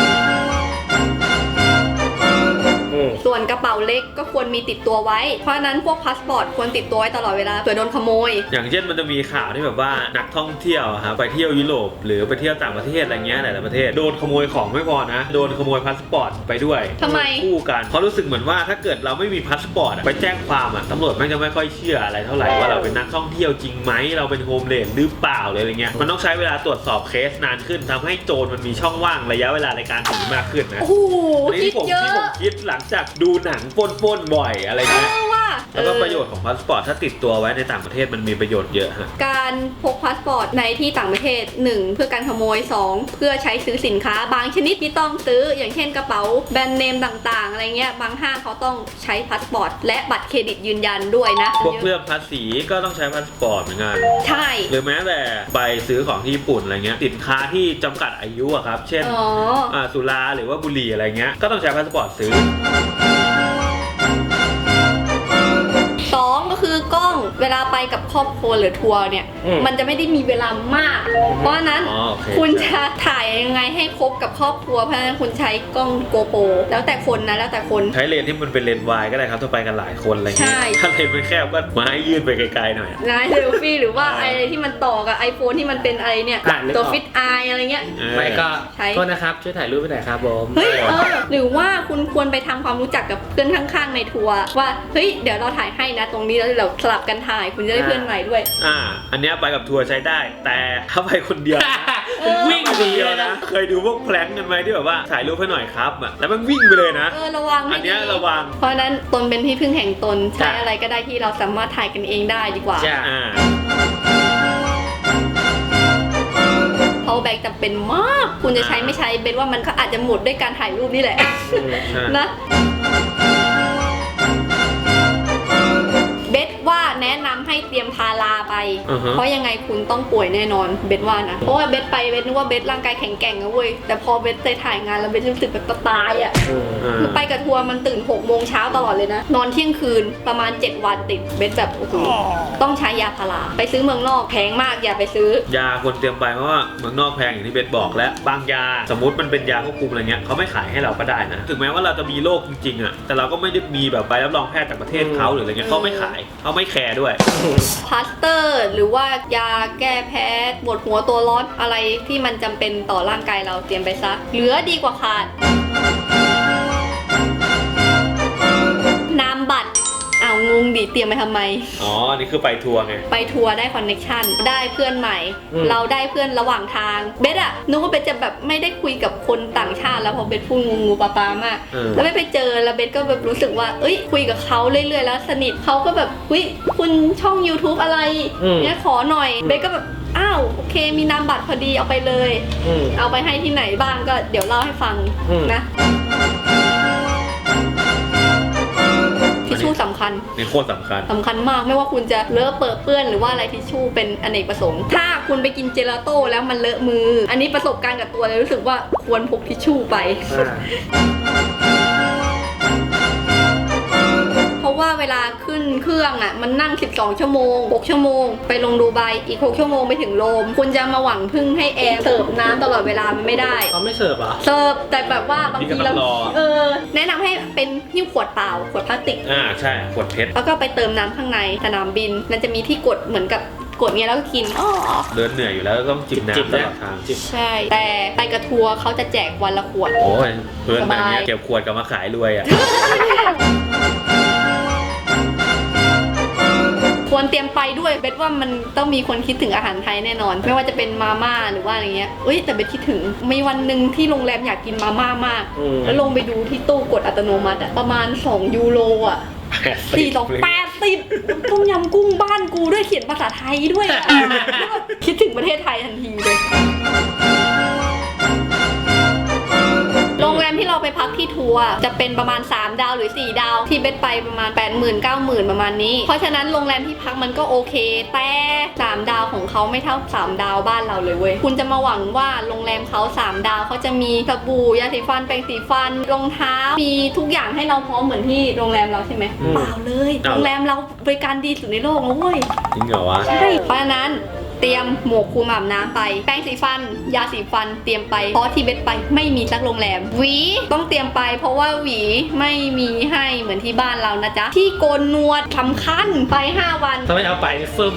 Speaker 2: ส่วนกระเป๋าเล็กก็ควรมีติดตัวไว้ เพราะฉะนั้นพวกพาสปอร์ตควรติดตัวไว้ตลอดเวลาเผื่อโดนขโมย
Speaker 3: อย่างเช่นมันจะมีข่าวที่แบบว่านักท่องเที่ยวอะครับไปเที่ยวยุโรปหรือไปเที่ยวต่างประเทศอะไรเงี้ยหลายๆประเทศโดนขโมยของไม่พอนะโดนขโมยพาสปอร์ตไปด้วย
Speaker 2: ทำไม
Speaker 3: คู่กันเพราะรู้สึกเหมือนว่าถ้าเกิดเราไม่มีพาสปอร์ตอะไปแจ้งความอะตำรวจไม่งจะไม่ค่อยเชื่ออะไรเท่าไหร่ว่าเราเป็นนักท่องเที่ยวจริงไหมเราเป็นโฮมเลสหรือเปล่าเลยอะไรเงี้ยมันต้องใช้เวลาตรวจสอบเคสนานขึ้นทำให้โจรมันมีช่องว่างระยะเวลาในการหนีมากขึ้นนะ
Speaker 2: โอ้โห
Speaker 3: อันนี้
Speaker 2: คิ
Speaker 3: ที่
Speaker 2: ด
Speaker 3: ผม
Speaker 2: เยอะ
Speaker 3: ที่ผมคิดหลังจากดูหนังปล้นๆบ่อยอะไร
Speaker 2: เอ
Speaker 3: เงี้ย
Speaker 2: อว่า
Speaker 3: แล้วก็
Speaker 2: เออ
Speaker 3: ประโยชน์ของพาสปอร์ตถ้าติดตัวไว้ในต่างประเทศมันมีประโยชน์เยอะฮะ
Speaker 2: การพกพาสปอร์ตในที่ต่างประเทศ 1 เพื่อการขโมย 2 เพื่อใช้ซื้อสินค้า บางชนิดที่ต้องซื้อ อย่างเช่นกระเป๋าแบรนด์เนมต่าง ๆ อะไรเงี้ยบางห้างเขาต้องใช้พาสปอร์ตและบัตรเครดิตยืนยันด้วยนะ
Speaker 3: พวกเรื่องภาษีก็ต้องใช้พาสปอร์ตเหมือนกัน
Speaker 2: ใช่
Speaker 3: หรือแม้แต่ไปซื้อของที่ญี่ปุ่นอะไรเงี้ยสินค้าที่จำกัดอายุอะครับ เช่น
Speaker 2: อ๋อ
Speaker 3: อ่าสุราหรือว่าบุหรี่อะไรเงี้ยก็ต้องใช้พาสปอร์ตซื้อ
Speaker 2: สองก็คือกล้องเวลาไปกับครอบครัวหรือทัวร์เนี่ย
Speaker 4: อืม
Speaker 2: มันจะไม่ได้มีเวลามาก เพราะฉะนั้น
Speaker 3: อ๋อโอเค
Speaker 2: คุณจะถ่ายยังไงให้ครบกับครอบครัวเพราะฉะนั้นคุณใช้กล้องโกโปรแล้วแต่คนนะแล้วแต่คน
Speaker 3: ใช้เลนส์ที่มันเป็นเลนส์วายก็ได้ครับถ้าไปกันหลายคนอะไรเงี้
Speaker 2: ใช่
Speaker 3: ยถ้าเลนส์มันแคบก็ไม้ยื่นไปไกลๆหน่อย
Speaker 2: นะเซลฟี่หรือว่า
Speaker 3: อ่า
Speaker 2: อะไรที่มันต่อกับ iPhone ที่มันเป็นอะไรเนี่ย
Speaker 4: อ่านึกออก
Speaker 2: ตัวฟิตไออะไรเงี้ย
Speaker 3: เออ
Speaker 4: ไม่ก็
Speaker 2: ใช้
Speaker 4: โทษนะครับ ช่วยถ่ายรูปไปหน่อยครับผม
Speaker 2: เฮ้ยเออหรือว่าคุณควรไปทำความรู้จักกับเพื่อนข้างๆในทัวร์ว่าเฮ้ยเดี๋ยวเราถ่ายให้นะตรงนี้แล้วเราสลับกันถ่ายคุณจะได้เพื่อนใหม่ด้วย
Speaker 3: อ่า อันเนี้ยไปกับทัวร์ใช้ได้ แต่ถ้าไปคนเดียวนะ
Speaker 2: เออ
Speaker 3: วิ่งคนเดียวนะ เคยดูพวกแพลงกันไหมที่แบบว่าถ่ายรูปให้หน่อยครับอะแล้วมันวิ่งไปเลยนะ
Speaker 2: เออระวัง
Speaker 3: อั
Speaker 2: ให้
Speaker 3: น
Speaker 2: ดี
Speaker 3: เนี้ยระวัง
Speaker 2: เพราะฉะนั้นตนเป็นที่พึ่งแห่งตนใช้
Speaker 4: จ้ะ
Speaker 2: อะไรก็ได้ที่เราสามารถถ่ายกันเองได้ดีกว่า
Speaker 4: จ้ะ
Speaker 3: อ่า
Speaker 2: เพราะแบงจำเป็นมาก คุณจะใช้ไม่ใช้เป็นว่ามันก็อาจจะหมดด้วยการถ่ายรูปนี่แหละ
Speaker 4: อืม
Speaker 3: ใช่
Speaker 2: นะ ว่าแนะนำให้เตรียมพาราไป
Speaker 3: อือฮะ
Speaker 2: เพราะยังไงคุณต้องป่วยแน่นอนเบสว่านะ เพราะว่าเบสไปเบสนึกว่าเบสร่างกายแข็งแกร่งนะเว้ย แต่พอเบสไปถ่ายงานแล้วเบสรู้สึกแบบตายอะ
Speaker 4: อืม
Speaker 3: อ่า
Speaker 2: คือไปกับทัวร์มันตื่น6โมงเช้าตลอดเลยนะ นอนเที่ยงคืนประมาณ 7 วันติดเบสแบบโอ้โหต้องใช้ยาพาราไปซื้อเมืองนอกแพงมากอย่าไปซื้อ
Speaker 3: ยาควรเตรียมไปเพราะว่าเมืองนอกแพงอย่างที่เบสบอกและบางยาสมมติมันเป็นยาควบคุมอะไรเงี้ยเขาไม่ขายให้เราก็ได้นะ ถึงแม้ว่าเราจะมีโรคจริงๆอะแต่เราก็ไม่ได้มีแบบใบรับรองแพทย์จากประเทศเขาหรืออะไรเงี้ยเขาไม่ขายเขาไม่ไม่แคร์ด้วย
Speaker 2: พลาสเตอร์ หรือว่ายาแก้แพ้ปวดหัวตัวร้อนอะไรที่มันจำเป็นต่อร่างกายเราเตรียมไปซะเหลือดีกว่าขาดนามบัตร งงดิเตรียมไปทำไม
Speaker 3: อ๋อ นี่คือไปทัวร์ไง
Speaker 2: ไปทัวร์ได้คอนเน็ชันได้เพื่อนใหม่
Speaker 4: อืม
Speaker 2: เราได้เพื่อนระหว่างทางเบสอะนึกว่าเบสจะแบบไม่ได้คุยกับคนต่างชาติ แล้วเพอเบสพูดงูงูปลาปลามาก
Speaker 3: เออ
Speaker 2: แล้วไม่ไปเจอแล้วเบสก็แบบรู้สึกว่า เอ้ย คุยกับเขาเรื่อยๆแล้วสนิทเขาก็แบบเฮ้ยคุณช่อง YouTube อะไร
Speaker 4: อืม
Speaker 2: เนี่ยขอหน่อยเบสก็แบบอ้าวโอเค มีนามบัตรพอดีเอาไปเลย
Speaker 4: อืม
Speaker 2: เอาไปให้ที่ไหนบ้างก็เดี๋ยวเล่าให้ฟัง
Speaker 4: อืม
Speaker 2: นะ สำคัญ
Speaker 3: นี่โคตรสำคัญ
Speaker 2: สำคัญมากไม่ว่าคุณจะเลอะเปิดเปื้อนหรือว่าอะไรทิชชู่เป็นอเนกประสงค์ ถ้าคุณไปกินเจลาโต้แล้วมันเลอะมือ อันนี้ประสบการณ์กับตัวเลยรู้สึกว่าควรพกทิชชู่ไป
Speaker 4: อ่า
Speaker 2: ราะว่าเวลาขึ้นเครื่องอะมันนั่ง 12 ชั่วโมง 6 ชั่วโมง ไปลงดูไบอีก 6 ชั่วโมงไปถึงโรมคุณจะมาหวังพึ่งให้แอร์เสิร์ฟน้ำตลอดเวลามันไม่ได้
Speaker 4: เขาไม่เสิร์ฟเหรอ
Speaker 2: เสิร์ฟแต่แบบว่าบาง
Speaker 3: นี่ก็
Speaker 2: ที
Speaker 3: ต้
Speaker 2: เรา
Speaker 3: องรอ
Speaker 2: เออแนะนำให้เป็นหิ้วขวดเปล่าขวดพลาสติก
Speaker 3: อ่าใช่ขวดเพชร
Speaker 2: แล้วก็ไปเติมน้ำข้างในสนามบิน มันจะมีที่กดเหมือนกับกดเงี้ยแล้วก็กินอ้อ
Speaker 3: เดินเหนื่อยอยู่แล้วต้องจิบ
Speaker 4: จิบ
Speaker 3: น้ำต
Speaker 4: นะ
Speaker 3: ลอดทาง
Speaker 4: จิบ
Speaker 2: ใช่ แต่ไปกับทัวร์เขาจะแจกวันละขวด
Speaker 3: โอ้ยเพื่อนแบบเนี้ย
Speaker 2: สบาย
Speaker 3: เก็บขวดกลับมาขายรวยอะ
Speaker 2: ควรเตรียมไปด้วยเบสว่ามันต้องมีคนคิดถึงอาหารไทยแน่นอน ไม่ว่าจะเป็นมาม่าหรือว่าอะไรเงี้ยเอ้ยแต่เบสคิดถึงมีวันหนึ่งที่โรงแรมอยากกินมาม่ามาก
Speaker 4: อืม
Speaker 2: แล้วลงไปดูที่ตู้กดอัตโนมัติอะประมาณ 2 ยูโรอะสี่สองแปดสิบต้มยำกุ้งบ้านกูด้วยเขียนภาษาไทยด้วยอะแล้วแบบคิดถึงประเทศไทยทันทีเลย ที่เราไปพักที่ทัวร์จะเป็นประมาณ 3 ดาวหรือ 4 ดาว ที่เบสไปประมาณ 8 0 0 0 0 9 0,000ประมาณนี้ เพราะฉะนั้นโรงแรมที่พักมันก็โอเค แต่ 3 ดาวของเขาไม่เท่า 3 ดาวบ้านเราเลยเว้ยคุณจะมาหวังว่าโรงแรมเขา 3 ดาวเขาจะมีสบู่ยาสีฟันแปรงสีฟันรองเท้ามีทุกอย่างให้เราพร้อมเหมือนที่โรงแรมเราใช่ไหม
Speaker 4: อืม
Speaker 2: เปล่าเลย
Speaker 3: เอา
Speaker 2: โรงแรมเราบริการดีสุดในโลกนะเว้ย
Speaker 3: จริงเหรอวะ
Speaker 2: ใช่เพราะฉะนั้น เตรียมหมวกคลุมอาบน้ำไป แป้งสีฟัน ยาสีฟัน เตรียมไปเพราะที่เบ็ดไปไม่มีสักโรงแรม หวีต้องเตรียมไป เพราะว่าหวีไม่มีให้เหมือนที่บ้านเรานะจ๊ะ ที่โกนหนวดสำคัญไป 5 วัน
Speaker 4: ถ้าไม่เอาไปนี่ฟึ่ม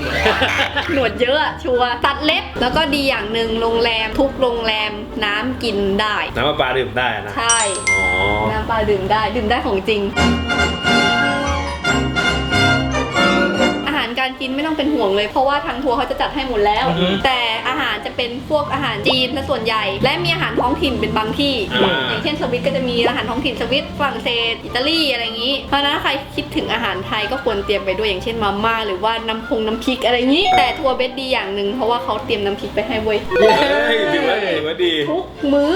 Speaker 2: หนวดเยอะอะชัวร์ตัดเล็บแล้วก็ดีอย่างหนึ่งโรงแรมทุกโรงแรมน้ำกินได้
Speaker 3: น้ำประปลาดื่มได้นะ
Speaker 2: ใช่
Speaker 3: อ๋อ
Speaker 2: น้ำปลาดื่มได้ดื่มได้ของจริง การกินไม่ต้องเป็นห่วงเลย เพราะว่าทางทัวร์เขาจะจัดให้หมดแล้ว
Speaker 4: อือฮึ
Speaker 2: แต่อาหารจะเป็นพวกอาหารจีนซะส่วนใหญ่ และมีอาหารท้องถิ่นเป็นบางที่
Speaker 3: อ่า
Speaker 2: อย่างเช่นสวิตก็จะมีอาหารท้องถิ่นสวิตฝรั่งเศสอิตาลีอะไรอย่างนี้ เพราะฉะนั้นใครคิดถึงอาหารไทยก็ควรเตรียมไปด้วยอย่างเช่นมาม่าหรือว่าน้ำพงน้ำพริกอะไรอย่างนี้ แต่ทัวร์เบสดีอย่างหนึ่งเพราะว่าเขาเตรียมน้ำพริกไปให้เว้ย
Speaker 3: เฮ้ยถือว่าถือว่าดี
Speaker 2: ทุกมื้อ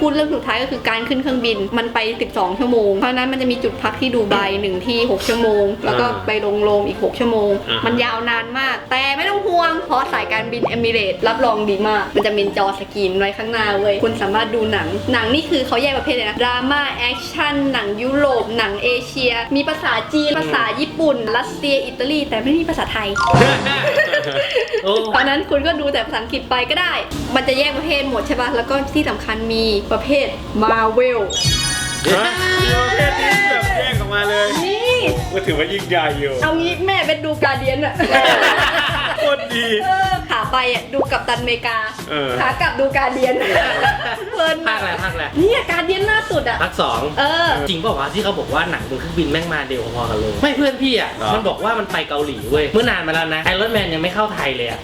Speaker 2: พูดเรื่องสุดท้ายก็คือการขึ้นเครื่องบินมันไป 12 ชั่วโมง เพราะฉะนั้นมันจะมีจุดพักที่ดูไบหนึ่งที่ 6 ชั่วโมง แล้วก็
Speaker 3: อ่า
Speaker 2: ไปลงโรมอีก 6 ชั่วโมง
Speaker 3: อ่าฮะ
Speaker 2: มันยาวนานมาก แต่ไม่ต้องห่วง เพราะสายการบินเอมิเรตรับรองดีมาก มันจะมีจอสกรีนไว้ข้างหน้าเว้ยคุณสามารถดูหนัง หนังนี่คือเขาแยกประเภทเลยนะดราม่าแอคชั่นหนังยุโรปหนังเอเชีย มีภาษาจีนภาษาญี่ปุ่น รัสเซียอิตาลีแต่ไม่มีภาษาไทย
Speaker 4: โอ้
Speaker 2: ตอนนั้นคุณก็ดูแต่ภาษาอังกฤษไปก็ได้ มันจะแยกประเภทหมดใช่ป่ะ แล้วก็ที่สำคัญมีประเภทมาเวล
Speaker 3: ฮะมีประเภทนี้แบบแยกออกมาเลย
Speaker 2: นี่
Speaker 3: ก็ถือว่ายิ่งใหญ่อยู่
Speaker 2: เอางี้แม่เป็นดูการเดียนอะ
Speaker 3: โคตรดี
Speaker 2: เออขา ไปอะดูกับตันอเมริกา
Speaker 3: เออ
Speaker 2: ขากลับดูการเดียนเพลิน
Speaker 4: ภาคอะไรภาคอะไร
Speaker 2: เนี่ยการเดียนล่าสุดอะ
Speaker 4: ภาคสอง
Speaker 2: เออ
Speaker 4: จริงเปล่าวะที่เขาบอกว่าหนังบนเครื่องบินแม่งมาเร็วพอๆกันเลย ไม่เพื่อนพี่อะ
Speaker 3: เหรอ
Speaker 4: มันบอกว่ามันไปเกาหลีเว้ย เมื่อนานมาแล้วนะไอรอนแมนยังไม่เข้าไทยเลยอะ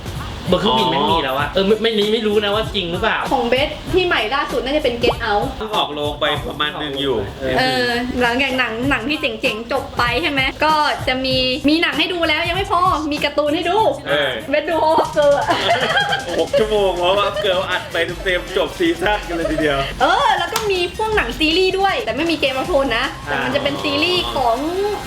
Speaker 4: บนเครื่องบิน
Speaker 3: อ๋อ
Speaker 4: แม่งมีแล้วอะเออไม่ไม่นี้ไม่รู้นะว่าจริงหรือเปล่า
Speaker 2: ของเบสที่ใหม่ล่าสุดน่าจะเป็น Get Out
Speaker 3: เพิ่งออกโรงไปประมาณหนึ่งอยู่
Speaker 4: เออ
Speaker 2: เออหลังจากหนังหนังที่เจ๋งๆจบไปใช่ไหมก็จะมีมีหนังให้ดูแล้วยังไม่พอมีการ์ตูนให้ดู
Speaker 3: เออ
Speaker 2: เบสดูโฮสเกอร์
Speaker 3: หกชั่วโมงเพราะว่าเกิร์ลอัดไปเต็มๆจบซีซั่นกันเลยทีเดียว
Speaker 2: เออแล้วก็ มีพวกหนังซีรีส์ด้วย แต่ไม่มีเกมมาโทนนะ แต่มันจะเป็นซีรีส์ของ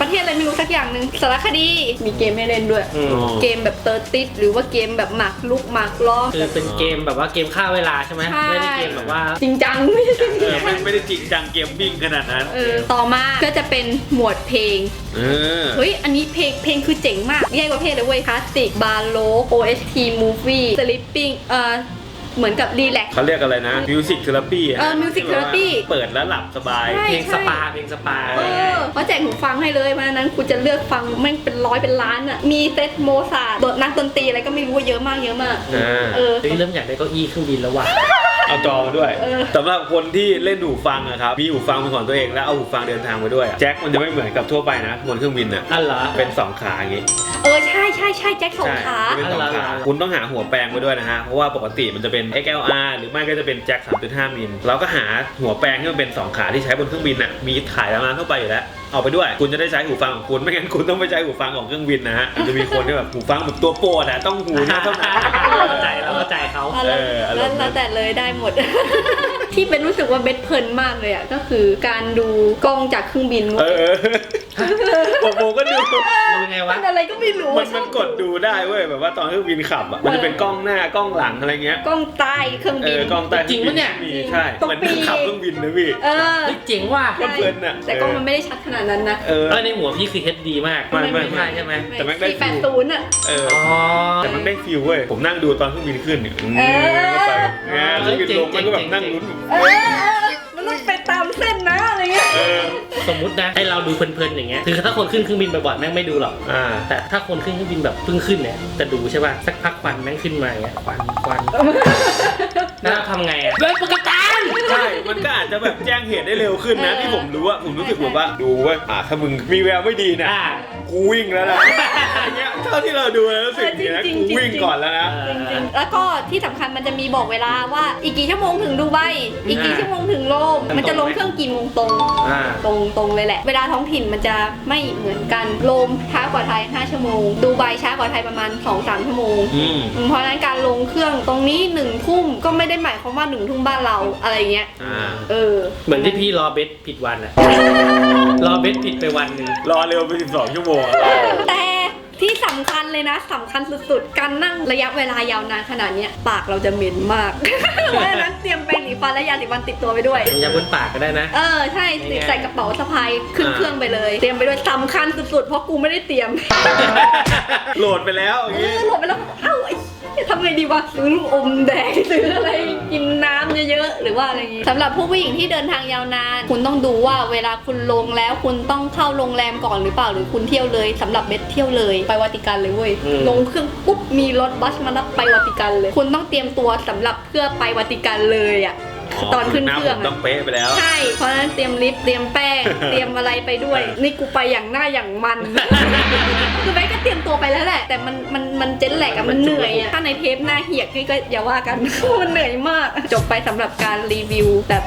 Speaker 2: ประเทศอะไรไม่รู้สักอย่างหนึ่งสารคดีมีเกมให้เล่นด้วย
Speaker 4: อืม
Speaker 2: เกมแบบเตอร์ติสหรือว่าเกมแบบหมากลุกหมากล้อ
Speaker 4: คือเป็นเกมแบบว่าเกมฆ่าเวลาใช่ไหม
Speaker 2: ใช่
Speaker 4: ไม่ได้เกมแบบว่า
Speaker 2: จริงจัง ไม่ใช่
Speaker 3: เออไม่ไม่ได้จริงจังเกมมิ่งขนาดนั้น
Speaker 2: เออต่อมาก็จะเป็นหมวดเพลง
Speaker 3: เออ
Speaker 2: เฮ้ย อันนี้เพลง เพลงคือเจ๋งมากแยกประเภทเลยเว้ยคลาสสิก บาร์โล OST movie sleeping เอ่อ เหมือนกับรีแลก
Speaker 3: เขาเรียกอะไรนะมิวสิกเทอราปี
Speaker 2: เออ music therapy
Speaker 3: เปิดแล้วหลับสบาย
Speaker 2: ใช่
Speaker 4: เพลงสปาเพลงสปา
Speaker 2: เออเขาแจกหูฟังให้เลยเพราะฉะนั้นคุณจะเลือกฟังแม่งเป็นร้อยเป็นล้านอะ มีเซตโมซาร์ทนักดนตรีอะไรก็ไม่รู้ว่าเยอะมากเยอะมาก
Speaker 3: อ่า
Speaker 2: เออ
Speaker 4: เฮ้ยเริ่มอยากได้เก้าอี้เครื่องบินแล้วว่ะ
Speaker 3: เอาจอมาด้วย
Speaker 2: เออ
Speaker 3: สำหรับคนที่เล่นหูฟังอะครับ มีหูฟังเป็นของตัวเองแล้วเอาหูฟังเดินทางไปด้วยอะแจ็คมันจะไม่เหมือนกับทั่วไปนะบนเครื่องบินอะ
Speaker 4: อันเหรอ
Speaker 3: เป็นสองขาอย่างงี้
Speaker 2: เออ ใช่ใช่ใช่แจ็คสอง
Speaker 3: ใช่
Speaker 2: ขา
Speaker 3: เป็นสอง
Speaker 4: อะไร
Speaker 3: ขา
Speaker 4: อะไร
Speaker 3: คุณต้องหาหัวแปลงไปด้วยนะฮะ เพราะว่าปกติมันจะเป็น XLR หรือไม่ก็จะเป็นแจ็ค 3.5 มิล เราก็หาหัวแปลงที่มันเป็น 2 ขาที่ใช้บนเครื่องบินน่ะ มีขายร้านทั่วไปอยู่แล้ว เอาไปด้วย คุณจะได้ใช้หูฟังของคุณ ไม่งั้นคุณต้องไปใช้หูฟังของเครื่องบินนะฮะมันจะมีคนที่แบบหูฟังแบบตัวโปรดอะต้องหูเนี่ยเท่านั้น
Speaker 4: เข้าใจแล้วเข้าใจเขา
Speaker 2: แล้ว
Speaker 3: เอออาร
Speaker 2: แล้ว
Speaker 3: มณ์นั้น
Speaker 2: แล้วแต่เลยได้หมด ที่เป็นรู้สึกว่าเบสเพลินมากเลยอะก็คือการดูกล้องจากเครื่องบิน
Speaker 3: เออผมผมก็ดู
Speaker 4: ดูไงวะ
Speaker 2: มันอะไรก็ไม่รู้
Speaker 3: มันมันกดดูได้เว้ยแบบว่าตอนเครื่องบินขับอะมันจะเป็นกล้องหน้ากล้องหลังอะไรเงี้ย
Speaker 2: กล้องใต้เครื่อง
Speaker 3: เอ
Speaker 2: บิน
Speaker 3: อกล้องใต้
Speaker 4: จริงปะเนี่ย
Speaker 3: มีใช่
Speaker 2: ต้อง
Speaker 3: เหมือน
Speaker 2: ปี
Speaker 3: ขับเครื่องบินนะพี่
Speaker 2: เออ
Speaker 4: เฮ้ยเจ๋งว่ะ
Speaker 3: มันเพลินอะ
Speaker 2: แต่กล้องมันไม่ได้ชัดขนาดนั้นนะ
Speaker 3: เออ
Speaker 4: เออในหัวพี่คือ HD มาก
Speaker 3: ไม่ไม่
Speaker 4: ใช่ใช่ไหม
Speaker 3: แต่มันได้
Speaker 2: สี่แปดศูนย์อะ
Speaker 3: เออ
Speaker 4: อ๋อ
Speaker 3: แต่มันได้ฟิลเว้ย ผมนั่งดูตอนเครื่องบินขึ้นเนี่ยอืม
Speaker 2: เออ
Speaker 3: ก็ไปงานเครื่องบินลงมันก็แบบนั่งลุ้น
Speaker 2: เออมัน ต้องไปตามเส้นนะอะไรเงี้ย
Speaker 3: เออ
Speaker 4: สมมุตินะให้เราดูเพลินๆอย่างเงี้ยคือถ้าคนขึ้นเครื่องบินบ่อยๆแม่งไม่ดูหรอก
Speaker 3: อ่า
Speaker 4: แต่ถ้าคนขึ้นเครื่องบินแบบเพิ่งขึ้นเนี่ยจะดูใช่ป่ะสักพักควันแม่งขึ้นมาอย่างเงี้ยควันควัน แล้วเราทำไงอะเฮ้ยปกติ
Speaker 3: ใช่ มันก็อาจจะแบบแจ้งเหตุได้เร็วขึ้นนะที่ผมรู้อะผมรู้สึกแบบว่าดูว่าอ่าถ้ามึงมีแววไม่ดีนะ
Speaker 4: อ่า
Speaker 3: กูวิ่งแล้วนะอย่างเงี้ยเท่าที่เราดูแล้วรู้สึกอย่างนี้นะ
Speaker 2: จริง
Speaker 3: กู
Speaker 2: ๆ
Speaker 3: วิ่งก่อนแล้วนะ
Speaker 2: จริงๆ แล้วก็ที่สำคัญมันจะมีบอกเวลาว่าอีกกี่ชั่วโมงถึงดูไบอีกกี่ชั่วโมงถึงโรมมันจะลงเครื่องกี่โมงตรง
Speaker 4: อ่า
Speaker 2: ตรงตรงเลยแหละ เวลาท้องถิ่นมันจะไม่เหมือนกันโรมช้ากว่าไทย 5 ชั่วโมง ดูไบช้ากว่าไทยประมาณ 2-3 ชั่วโมง
Speaker 3: อืม
Speaker 2: อืมเพราะฉะนั้นการลงเครื่องตรงนี้หนึ่งทุ่มก็ไม่ได้หมายความว่าหนึ่งทุ่มบ้านเราอะไรเงี้ย
Speaker 3: อ่า
Speaker 2: เออ
Speaker 4: เหมือนที่พี่รอเบสผิดวันอะรอเบสผิดไปวันหนึ่ง
Speaker 3: รอเร็วไป12 ชั่วโมงอะ
Speaker 2: แต่ที่สำคัญเลยนะสำคัญสุดๆ การนั่งระยะเวลายาวนานขนาดเนี้ยปากเราจะเหม็นมาก เพราะฉะนั้นเตรียมแปรงสีฟันและยาสีฟันติดตัวไปด้วย
Speaker 4: มันยาบนปากก็ได้นะ
Speaker 2: เออใช่ติดใส่กระเป๋าสะพายขึ้นเครื่องไปเลย เตรียมไปด้วยสำคัญสุดๆ เพราะกูไม่ได้เตรียม
Speaker 3: โหลดไปแล้วอย่าง
Speaker 2: เอ
Speaker 3: งี้
Speaker 2: อโหลดไปแล้วเอ้าไอ้เหี้ย ทำไงดีวะซื้อลูกอมแดงซื้ออะไรกินน้ำเยอะๆหรือว่าอะไรอย่างงี้สำหรับผู้ผู้หญิงที่เดินทางยาวนาน คุณต้องดูว่าเวลาคุณลงแล้วคุณต้องเข้าโรงแรมก่อนหรือเปล่าหรือคุณเที่ยวเลยสำหรับเบ็ดเที่ยวเลยไปวาติกันเลยเว้ย
Speaker 4: อืม
Speaker 2: ลงเครื่องปุ๊บมีรถบัสมารับไปวาติกันเลย คุณต้องเตรียมตัวสำหรับเพื่อไปวาติกันเลยอะ ตอนขึ้นเครื่อง
Speaker 3: หน้าผมต้
Speaker 2: อะ
Speaker 3: องเป๊ะไปแล้ว
Speaker 2: ใช่ เพราะฉะนั้นเตรียมลิป เตรียมแป้ง เตรียมอะไรไปด้วย นี่กูไปอย่างหน้าอย่างมัน คือแม่ก็เตรียมตัวไปแล้วแหละ แต่มันมันมันเจ็ตแลกอะมันเหนื่อยอะถ้าในเทปหน้าเหียกนี่ก็อย่าว่ากัน มันเหนื่อยมาก จบไปสำหรับการรีวิวแบบ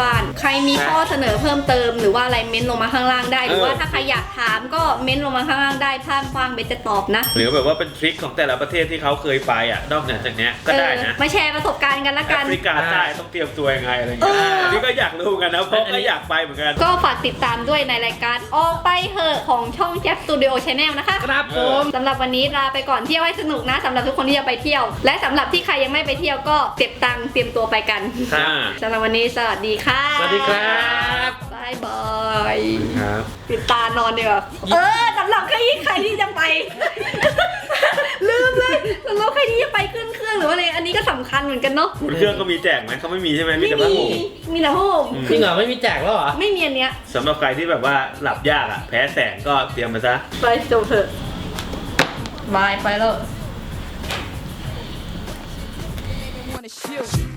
Speaker 2: บ้านๆ ใครมีข้อเสนอเพิ่มเติม หรือว่าอะไรเม้นต์ลงมาข้างล่างได้ หรือว่า
Speaker 3: เออ
Speaker 2: ถ้าใครอยากถามก็เม้นต์ลงมาข้างล่างได้ภาพฟังเบนจะตอบนะ
Speaker 3: หรือแบบว่าเป็นทริคของแต่ละประเทศที่เขาเคยไปอะนอกเหนือจากเนี้ยก็ได้นะ
Speaker 2: เออมาแชร์ประสบการณ์กันละ
Speaker 3: แอ
Speaker 2: กัน
Speaker 3: ฟริกาใต้ต้องเตรียมตัวยังไงอะไรเงี้ย
Speaker 2: เอออั
Speaker 3: อันนี้ก็อยากรู้เหมือนกันนะเพราะก็อยากไปเหมือนกัน
Speaker 2: ก็ฝากติดตามด้วยในรายการออกไปเหอะของช่องแจ็คสตูดิโอชาแนลนะคะ
Speaker 4: ครับผม
Speaker 2: สำหรับวันนี้ลาไปก่อนเที่ยวให้สนุกนะสำหรับทุกคนที่จะไปเที่ยว และสำหรับที่ใครยังไม่ไปเที่ยวก็เก็บตังค์เตรียมตัวไปกัน
Speaker 3: ค่ะ
Speaker 2: สำหรับวันนี้สวัสดีค่ะ
Speaker 4: สวัสดีครับ
Speaker 2: บายบาย
Speaker 3: ครับ
Speaker 2: ปิดตานอนดีกว่าเออสำหรับใครที่ใครที่จะไป ลืมเลยสำหรับใครที่จะไปขึ้นเครื่องหรือว่าอะไรอันนี้ก็สำคัญเหมือนกันเนาะ
Speaker 3: บนเครื่องก็มีแจกไหมเขาไม่มีใช่ไหมมี
Speaker 2: ไม่
Speaker 3: แต่ผ้า
Speaker 2: มี
Speaker 3: ห่ม
Speaker 2: มีแต่ผ้าห่ม
Speaker 3: อืม
Speaker 4: จริงเหรอไม่มีแจกแล้วเหรอ
Speaker 2: ไม่มีอันเนี้ย
Speaker 3: สำหรับใครที่แบบว่าหลับยากอะ แพ้แสงก็เตรียมมาซะ
Speaker 2: ไปจบเถอะบายไปแล้ว
Speaker 5: wanna shoot.